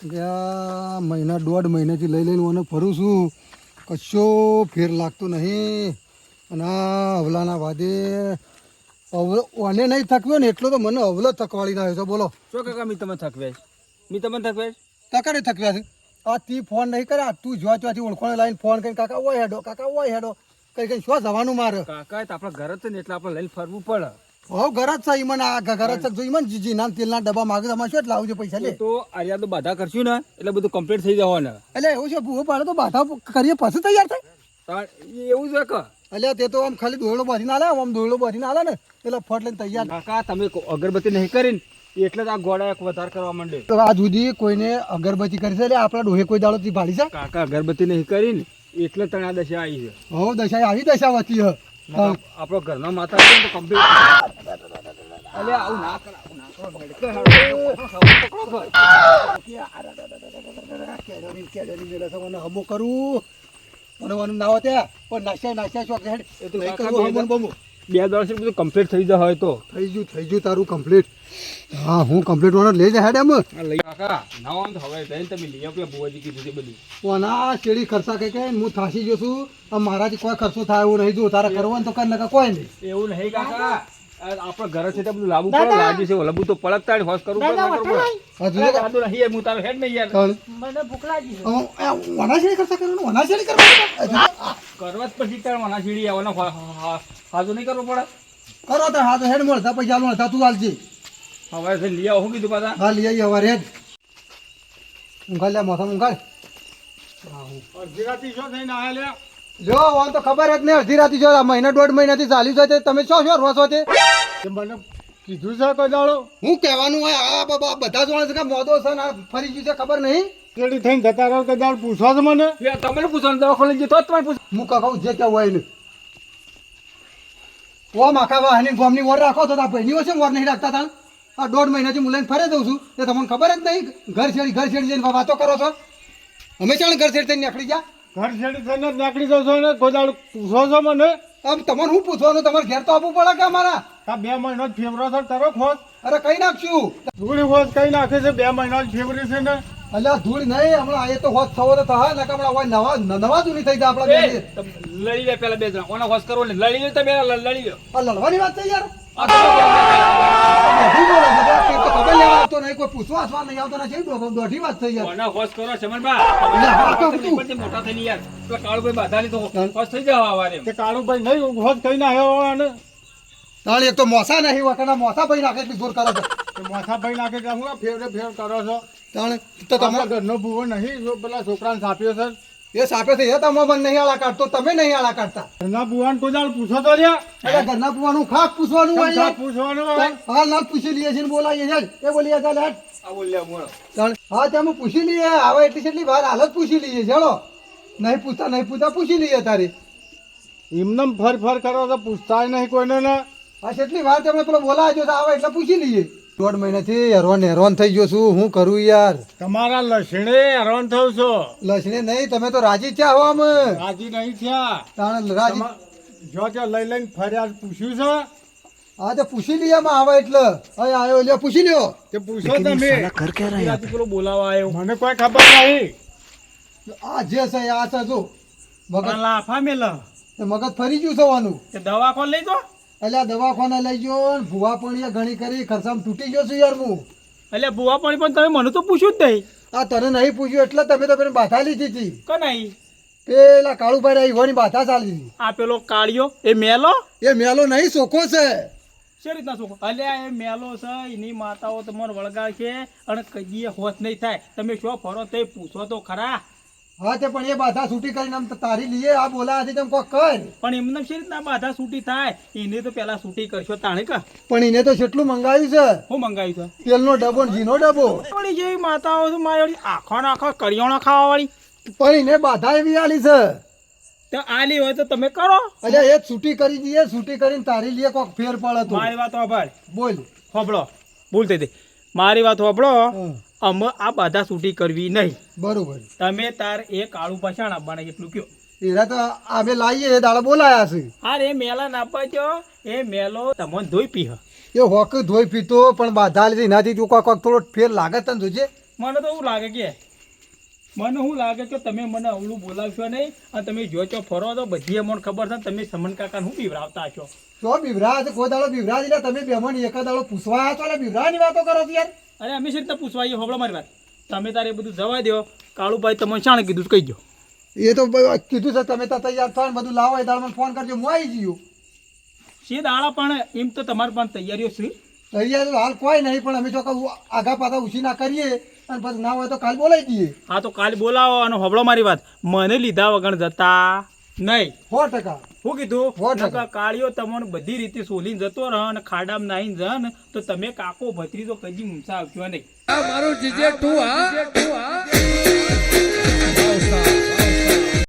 ગયા મહિના દોઢ મહિનાથી લઈ લઈને મને ફરું છું. કશો ફેર લાગતો નહીં. અને આ અવલાના વાદે અવલો ઓને નહીં થકવ્યો ને એટલો તો મને અવલો થકવાળી ના તો બોલો. શું કાકા મી તમે થકવ્યા મી તમે થકવે તકડે થકવ્યા છે. આ તી ફોન નહીં કર્યા તું જોવા ચોથી ઓળખોને લાઈને ફોન કરીને કાકા ઓય હેડો કાકા ઓય હેડો. કઈ કઈ શું જવાનું મારે? કાકા તો આપણે ઘરે જ છે ને એટલે આપણે લઈને ફરવું પડે. હવ ઘર જ છે ઈમન આ ઘર છે જો ઈમન જીજી નામ તેલના ડબ્બા માંગે તમારે શું લાવજો પૈસા લે? તો આર્યા તો બાધા કરશું ને એટલે બધું કમ્પ્લીટ થઈ જવાનું. એટલે એવું છે ભૂવો પાડે તો બાધા કરીએ પછી તૈયાર થાય? એવું છે કે? એટલે તે તો આમ ખાલી દોરડો બાંધીને આલે આમ દોરડો બાંધીને આલે ને એટલે ફટ લઈને તૈયાર કાકા તમે અગરબત્તી નહીં કરીને એટલે જ આ ગોળા એક વધારે કરવા માંડે. તો આ જુદી કોઈને અગરબત્તી કરી છે એટલે આપણા ડોહે કોઈ દાડો થી ભાડી છે? કાકા અગરબત્તી નહીં કરીને એટલે તને આ દશા આવી છે. હવ દશા આવી દશા વતી હ. આપણો ઘરનો માતા ને કમ્પ્લીટ અલે આવું ના કર આવું ના કરો. મેડિકલ પકડો કેળવણી કેળવણી મેલે છે મને હમો કરું. મને મને ના હોય પણ નાશ્યા નાશ્યા શોખ હેડ. એ તો નહીં કરવું બે દસ બધું કમ્પ્લીટ થઈ જાય તો. થઈ ગયું થઈ ગયું તારું કમ્પ્લીટ હા હું કમ્પ્લીટ ઓર્ડર લઈ જાય હેડ એમ. આ લઈ કાકા. ના હોય તો હવે જઈને તમે લઈ આવો બુવાજી કીધું છે બધું. કોના શેડી ખર્ચા કે કે હું થાસી ગયો છું આ મારાથી કોઈ ખર્ચો થાય એવું નહીં. જો તારે કરવાનું તો કર નકા કોઈ નહીં. એવું નહીં કાકા. આ આપણા ઘરે છે તે બધું લાવવું પડે લાગ્યું છે લબુ તો પલકતા હોશ કરવું પડે કરવું પડે. હજુ નહીં હું તારો હેડ નહીં યાર. મને ભૂખ લાગી આ વનાશેરી કરવાનું? વનાશીડી કરવાનું? કરવા જ પછી તારે વનાશીડી આવવાનો હાજુ નહીં કરવો પડે. કરો તો હા તો હેડ મળતા પૈસા મળતા તું હાલજી. હવે છે લઈ આવો શું કીધું પાછા. હા લઈ આવી હવે હેડ. ઊંઘાડ લે મોથા ઊંઘાડ અડધી શું થઈને આયા લ્યા. જો વાન તો ખબર જ નહીં અડધી રાતી જો આ મહિના દોઢ મહિનાથી ચાલ્યું છે તમે શું શું રહો છે તે? મને કીધું છે કોઈ દાડો? હું કહેવાનું હોય આ બાબા બધા જ માણસ કે મોદો છે ને આ ફરી ગયું છે ખબર નહીં? કેડી થઈને જતા રહો કદાચ પૂછો છો મને. તમે પૂછવાનું દવાખાને લઈ તો તમે પૂછો. હું કહું જે ક્યાં હોય ને ઓ માખા વાહની ગોમની વોર રાખો તો તા ભાઈની વચ્ચે વર નહીં રાખતા તા આ દોઢ મહિનાથી હું લઈને ફરે દઉં છું. એ તમને ખબર જ નહીં ઘર છેડી ઘર છેડી જઈને વાતો કરો છો? હંમેશા ઘર છેડી થઈને નીકળી જા ઘર છેડી થઈને નીકળી જશો ને કોઈ પૂછો છો મને? આમ તમારે હું પૂછવાનું તમારે ઘેર તો આપવું પડે કે અમારા? આ બે મહિનો જ ફેવરો છે તારો ખોસ. અરે કઈ નાખશું? ધૂળી ખોસ કઈ નાખે છે બે મહિનો જ ફેવરી છે ને. અલ્યા ધૂળ નહીં હમણાં એ તો હોત થવો તો થાય ને કે હમણાં હોય નવા નવા જૂની થઈ જાય આપણા બે લડી લે પેલા બે જણા. ઓનો હોસ કરવો ને લડી લે તમે લડી લે આ લડવાની વાત છે યાર. ખબર લેવા આવતો નહીં કોઈ પૂછવા આસવા નહીં આવતો નથી દોઢ- વાત થઈ જાય. ઓનો હોશ કરો શમનબા એટલે હા તો તું. મોટા થઈને યાર. પેલા કાળુભાઈ બાધા લીધો. હોશ થઈ જાવ આવારે તે કાળુભાઈ નહીં હોશ કઈ આવ્યો અને તાણ એક તો મોસા નહીં વખત મોસા ભાઈ નાખે એટલી જોર કરે છે. તે ભાઈ નાખે કે હું ફેવરે કરો છો? તાણ તો તમારા ઘરનો ભૂવો નહીં જો પેલા છોકરાને સાપ્યો છે. એ સાપે છે એ તમે મને નહીં કાઢતો તમે નહીં આળા કાઢતા. ઘરના ભૂવાને કોઈ જાણ પૂછો તો રહ્યા એટલે ઘરના પૂવાનું ખાસ પૂછવાનું હોય હા ના પૂછી લઈએ છીએ ને બોલાવીએ એ બોલ્યા મોળો હા તમે પૂછી લઈએ. હવે એટલી એટલી વાર હાલ જ પૂછી લઈએ ચલો નહીં પૂછતા નહીં પૂછતા પૂછી લઈએ તારી. એમને ફર ફર કરો તો પૂછતા નહીં કોઈને ને. હા એટલી વાર તમે પેલો બોલાવજો તો આવે એટલે પૂછી લઈએ. દોઢ મહિનાથી હેરોન હેરોન થઈ ગયો છું. હું કરું યાર? તમારા લસણે હેરાન થયો છો. લસણે નહીં તમે તો રાજી થયા હો અમે રાજી નહીં થયા. તાણ રાજી જો ત્યાં લઈ લઈને ફરિયાદ પૂછ્યું છે? હા તો પૂછી લઈએ આમાં આવે એટલે. હવે આવ્યો લ્યો પૂછી લ્યો. તે પૂછો તમે. રાતે પેલો બોલાવા આવ્યો. મને કોઈ ખબર નહીં. આ જે છે આ છે જો. મગજ લાફા મેલા. મગજ ફરી ગયું થવાનું તે દવા કોણ લઈ જો એટલે દવાખાને લઈ ગયો ને ભૂવા પાણી ઘણી કરી ખર્ચામાં તૂટી ગયો છું યાર હું. એટલે ભૂવા પાણી પણ તમે મને તો પૂછ્યું જ નહીં. આ તને નહીં પૂછ્યું એટલે તમે તો પેલી બાધા લીધી હતી. કનાઈ પેલા કાળુભાઈ ઈવાની બાધા ચાલી હતી. આ પેલો કાળિયો એ મેલો? એ મેલો નહીં સોખો છે. શી રીતના શું અલ્યા એ મેલો છે એની માતાઓ તમારે વળગાડ છે અને કદી હોત નહીં થાય. તમે શું ફરો તે પૂછો તો ખરા. હા તે પણ એ બાધા છૂટી કરીને આમ તારી લીએ આ બોલા હતી તેમ કોક કર પણ એમને શી રીતના બાધા છૂટી થાય એને તો પેલા છૂટી કરશો તાણે કા? પણ એને તો કેટલું મંગાવ્યું છે? હું મંગાવ્યું છે? તેલનો ડબ્બો ને ઘીનો ડબ્બો? પણ જેવી માતાઓ છે મારી આખો આખો કરિયાણો ખાવા વાળી પણ એને બાધા એવી આલી છે. તો આલી હોય તો તમે કરો. એટલે એ છૂટી કરી દઈએ છૂટી કરીને તારી લીએ કોક ફેર પડે તો. મારી વાત હોભળ. બોલ. હોભળો. ભૂલ થઈ મારી વાત હોભળો. હા, અમે આ બાધા છૂટી કરવી નહીં. બરોબર. તમે તાર એ કાળું પછાણ આપવાના એટલું કયો. એરા તો અમે લાવીએ એ દાડા બોલાયા છે. હા એ મેલા ના પાડજો એ મેલો તમને ધોઈ પીહ. એ હોક ધોઈ પીતો પણ બાધા લીધી એનાથી તું કોક કોક થોડો ફેર લાગે તને જોજે. મને તો એવું લાગે કે મને શું લાગે કે તમે મને અવળું બોલાવશો નહીં અને તમે જો છો ફરો તો બધી અમને ખબર છે તમે સમન કાકા હું બીવરાવતા છો? તો બિવરા છે કોઈ દાડો બિવરા તમે બેમણ એકા દાડો પૂછવા આવ્યા છો ને બિવરાની વાતો કરો છો યાર. અરે અમે છે રીતના પૂછવા આવીએ હોબળો મારી વાત. તમે તારે બધું જવા દો કાળુભાઈ તમને શાણે કીધું છે કહી દો એ તો કીધું છે તમે તો તૈયાર થાય બધું લાવો એ દાડો મને ફોન કરજો હું આવી જઈએ શી દાડા પણ એમ તો તમારી પણ તૈયારીઓ છે. તૈયાર હાલ કોઈ નહીં પણ અમે જો આગા પાછા ઉછી ના કરીએ અને પછી ના હોય તો કાલ બોલાવી દઈએ. હા તો કાલે બોલાવો અને હોબળો મારી વાત. મને લીધા વગર જતા નહીં. સો ટકા. શું કીધું કાળિયો તમને બધી રીતે સોલીને જતો રહે અને ખાડામાં નાહીને જન ને તો તમે કાકો ભત્રીજો કદી મૂંસા આવશો નહીં. મારું જીજે તું હા?